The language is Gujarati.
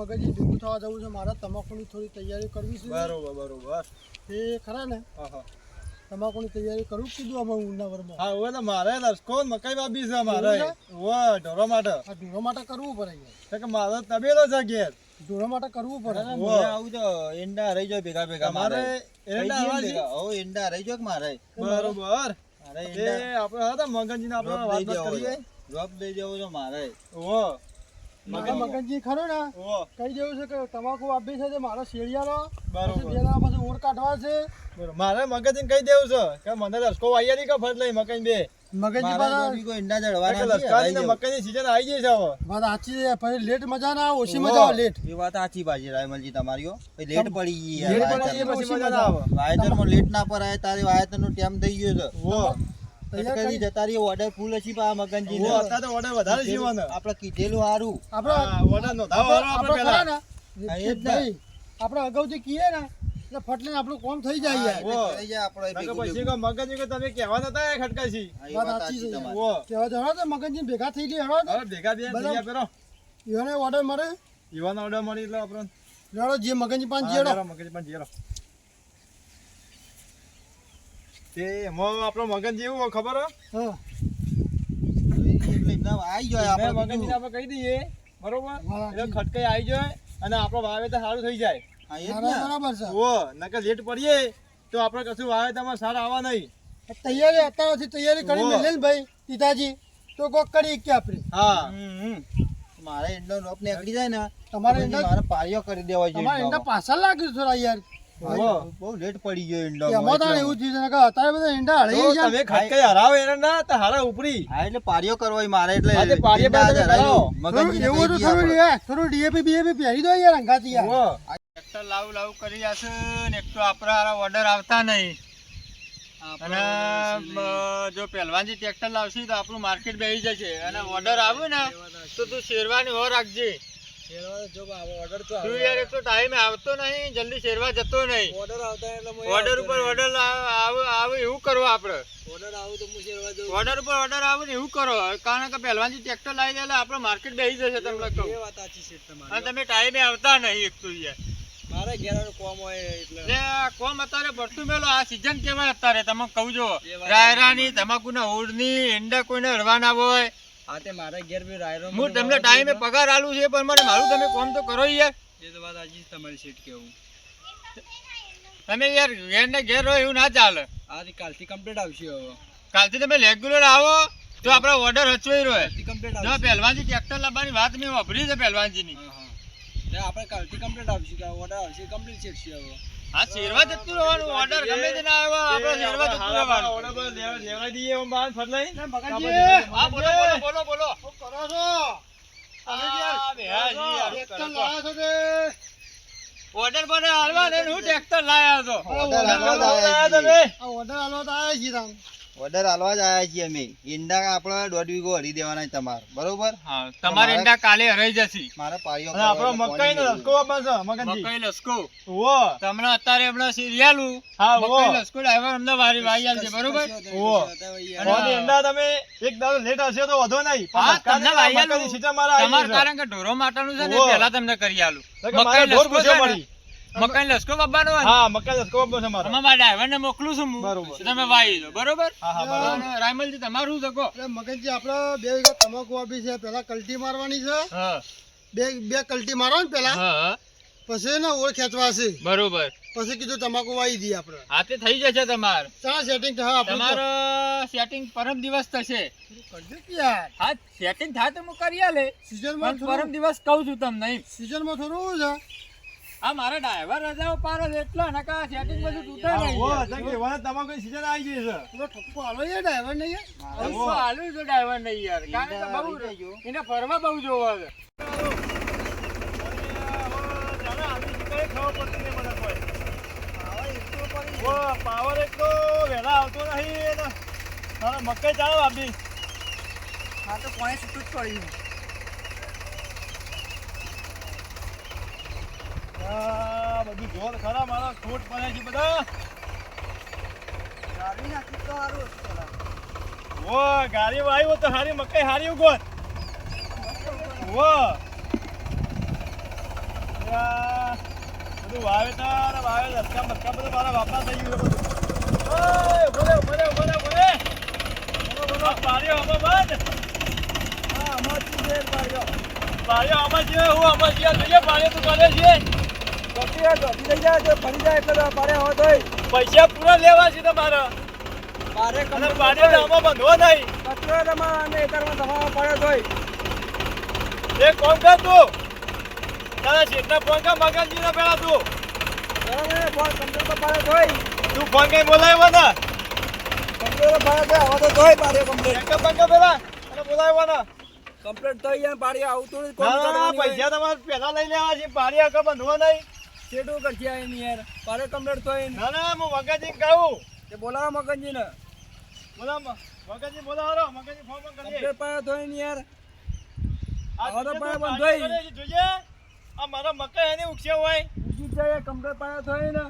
મગજની ભેગું થવા જવું છે મારે તમાકુની થોડી તૈયારી કરવી છે. બરોબર બરોબર. એ ખરા ને? હા હા. તમાકુની તૈયારી કરું કીધું અમે ઉનાવરમાં હા હવે તો મારે લસકો ને મકાઈ વાપી છે મારે એવું ઢોરો માટે. આ ઢોરો માટે કરવું પડે કે મારે તબેલો છે ઘેર. ઢોરો માટે કરવું પડે. આવું તો એંડા રહી જાય ભેગા ભેગા મારે. એંડા? હો એંડા રહી જાય કે મારે? બરોબર. અરે એ આપણે હતા મગનજીને આપણે વાત કરીએ. છે. ડ્રોપ દઈ દેવો છે મારે. મારા મગનજી. ખરો ને? કઈ દેવું છે કે તમાકુ આપી છે મારો શેરિયાનો. બરોબર. પછી બે દાડા પછી ઓર કાઢવા છે. મારે મગનજીને કહી દેવું છે કે મને લસકો વાયા નહીં કે ફટ લઈ મકાઈ બે. મગનજી મારે કોઈ એંડા જળવાના કે નથી, લસકાની ને હરાઈ મકાઈની season આવી ગઈ છે હવે. વાત સાચી છે. પછી લેટ મજા ના આવે ઓછી મજા આવે લેટ એ વાત સાચી પાછી રાયમલજી તમારી લેટ પડી ગઈ વાયતર. લેટ. પડી પછી મજા મજા ના આવે. વાયતરમાં લેટ ના પરાય તારે વાયતરનો ટાઈમ થઈ ગયો છે. કટકરી જતા રહી ઓર્ડર ફૂલ હશે પા મગનજી ઓ અત્યારે તો ઓર્ડર વધારે જીવવાનો આપણે કીધેલું હારું આપણે ઓર્ડર નો ધાવ હારો આપણે આપણે પહેલા. ને? એ જ નહીં ભાઈ આપણે અગાઉથી કીએ ને એટલે ફટલે આપણું કોમ થઈ જાય યાર. થઈ જાય આપણો પછી ભેગું. મગનજી કે તમે કહેવા નતા એ ખટકાશી વાત સાચી છે. ઓ. કહેવા જવા તો મગનજી ભેગા થઈ ગયા હળો અરે ભેગા બે બધા- જઈએ પેલો એને ઓર્ડર મળે? યુવાનો ઓર્ડર મળી એટલે આપણને. લડો જે મગનજી પાંચ જેડો મગનજી પાંચ જીરો. તે એમાં આપણો મગનજી એવું ખબર હો? હા એટલે એકદમ આઈ જાય આપણે મગનજીને આપણે કહી દઈએ બરોબર એટલે ખટકાઈ આવી જાય અને આપણો વાવેતર સારું થઈ જાય હા, એ જ ના, ને. ના, બરાબર છે ઓ નકર લેટ પડીએ તો આપણે કશું વાવેતરમાં સારા આવવા નહીં તૈયારી અત્યારથી તૈયારી કરી. મેલે ને ભાઈ પિતાજી તો કોક કરી કે આપણે હા. મારે નીકળી જાય ને તમારે પછી એંડા- પાળીઓ કરી દેવા છે તમારે પાછળ લાગ્યું થોડા યાર. બહુ લેટ પડી ગયો એમાં એંડામાં એવું થયું કે અત્યારે બધા એંડા હળી જાય તમે ખટકાઈ હરાવો એને ના તો હારા ઉપરી. હા એટલે પાળીઓ કરવા મારે એટલે હા, તે પાળીઓ એંડા પહેલા તમે હરાવી. કરાવો. થોડું મગનજીને એવું તો થોડું આપણે. થોડું ડીએપી બીએપી પહેરી દો યાર અંગાથી યાર. ટ્રેક્ટર લાવું લાવું કરી જશે ને એક તો આપણા ઓર્ડર આવતા નહીં. અને જો પહેલવાનજી ટ્રેક્ટર લાવશે તો આપણું માર્કેટ બેસી જશે. અને ઓર્ડર આવ્યો ને તો તું શેરવાની હો રાખજે. ટાઈમે આવતો નહીં જલ્દી શેરવા જતો નહીં. ઓર્ડર ઉપર ઓર્ડર આવે એવું કરો આપણે ઓર્ડર ઉપર ઓર્ડર આવે ને એવું કરો. કારણ કે પહેલવાનજી ટ્રેક્ટર લાવી દે એટલે આપણે માર્કેટ બેસી જશે તમને કહું. અને તમે ટાઈમે આવતા નહીં એક તો યાર. એટલે. આ કોમ અત્યારે ભરતું મેલો. આ સીઝન કેવાય અત્યારે. તમે કહું છો. રાયરાની તમાકુના ઓડની ઈંડા કોઈને અડવાના હોય. હું તમને ટાઈમે પગાર આલું છે પણ મને મારું તમે કોમ તો કરો યાર. તમે યાર ઘેર ને ઘેર રહો એવું ના ચાલે. કાલથી તમે રેગ્યુલર આવો તો આપણો ઓર્ડર હચવાઈ રહ્યો. જો પહેલવાનજી ટ્રેક્ટર લાવવાની વાત મેં વાપરી છે પહેલવાનજીની. હા શેરવા જતું રહેવાનું ઓર્ડર ગમે તે ના આવ્યો આપણે શેરવા જતું રહેવાનું. ઓર્ડર પર લેવા- દઈએ દઈએ એમ બહાર ફટલાઈ. મગનજી હા બોલો બોલો બોલો બોલો શું કરો છો? અમે જ આ બે હા જી, આ ટ્રેક્ટર કરો છો. છો તે ઓર્ડર પર હાલવા ને હું ટ્રેક્ટર લાયા છો. ઓર્ડર હાલવા જ લાયા તમે. આ ઓર્ડર હાલવા તો આયા છીએ તાન. ઓર્ડર આલવા જ આવ્યા છીએ અમે. ઈંડા આપણે દોઢ વીઘો હરી દેવાના છે તમારે. બરોબર? હા તમારે ઈંડા કાલે હરાઈ જશે. મારે પાળીઓ આપણો મકાઈ નો લસકો આપવાનો છે, મગનજી. મકાઈ લસકો? ઓ તમને અત્યારે એમનો સિરિયાલું? હા, ઓ મકાઈ લસકો ડ્રાઈવર અમને વારી વાઈ આલશે બરોબર? ઓ અને ઈંડા તમે એક દાડો લેટ હશે તો વધો નહીં. પણ તમને વાઈ આલ આલું. season મારે તમારે છે. કારણ કે ઢોરો માટાનું છે ને. પહેલા તમને કરી આલું. મકાઈ લસકો છે મળી. મકાઈ લસકો બાબાનો હા મકાન લસકો આપવાનો છે મારો અમારા ડ્રાઈવરને મોકલું છું હું. બરોબર. તમે વાઈ લો બરોબર? હા હા બરાબર. રાયમલજી તમારું જકો એટલે મગનજી આપણે બે વીઘા તમાકુ આપી છે. પહેલા કલટી મારવાની છે. હા. બે બે કલટી મારો ને પહેલા. હા પછી ને ઓળ ખેંચવાશે બરોબર. પછી કીધું તમાકુ વાવી દી આપણે. હા તે થઈ જશે તમારે. ચાલો સેટિંગ થા આપણે તમારો સેટિંગ પરમ દિવસ થશે. કરજો યાર? હા સેટિંગ થાય તો હું કરી આલે. સીઝનમાં પરમ દિવસ કહું છું તમને સિઝનમાં થોડું છે. આ મારા ડ્રાઈવર રજાઓ પાર જ એટલો એટલા નકા સેટિંગ બધું તૂટે નહીં. ઓ યાર. તો તમાર કોઈ સીઝન આવી ગઈ છે. તો ઠપકો આલો છે ડ્રાઈવર નહીં યાર પૈસો આલો છે ડ્રાઈવર નહીં યાર? કારણ કે બહુ એને ફરવા બહુ જોવા છે. power એક તો વહેલા આવતો નહીં. ને મકાઈ ચાલો આપી હા તો કોઈ છૂટું જ પડી જોર ખરા મારા ખોટ પડે છે બધા ગાડી નાખી તો સારું ઓ ગાડી આવ્યો તો હારી મકાઈ હારી ઉગો ઓ બધું વાવેતર ને વાવે ધક્કા બક્કા બધું મારા બાપા થઈ ગયું બધું. ઓય, બોલે, બોલે, બોલે, બોલે. આ પારીઓ આમાં બંધ. પારીઓ આમાં છે, હું આમાં છે. જોઈએ પારીઓ તું કરે છે. પૈસા પૂરા લેવા છે તમારે. આમાં બંધવો નહીં. એક કામ કર તું તારા શેઠના ફોન કર મગનજીને પેલા તું. તું ફોન કઈ બોલાવ્યો ને? બેંકઅપ પેલા? અને બોલાવ્યો ને? કમ્પ્લીટ થઈ જાય પાડી આવતું કોણ ના, ના, હોય? પૈસા તમારે પેલા લઈ લેવા છે પાડી આખા બંધવા નહીં. કરશે આય એની યાર. પારે કમ્પ્લીટ તો ને. ના ના હું વગાજી કહું તે બોલાવો મગનજીને. બોલા વગાજી બોલાવો મગનજી ફોન ફોન કરીએ. કમ્પ્લીટ પાડે થઈ યાર. આ તો તું પાયા બંધ જોઈએ? આ મારા મકાઈ એની ઉગશે હોય. જ જાય પાયા પાડે થઈ ને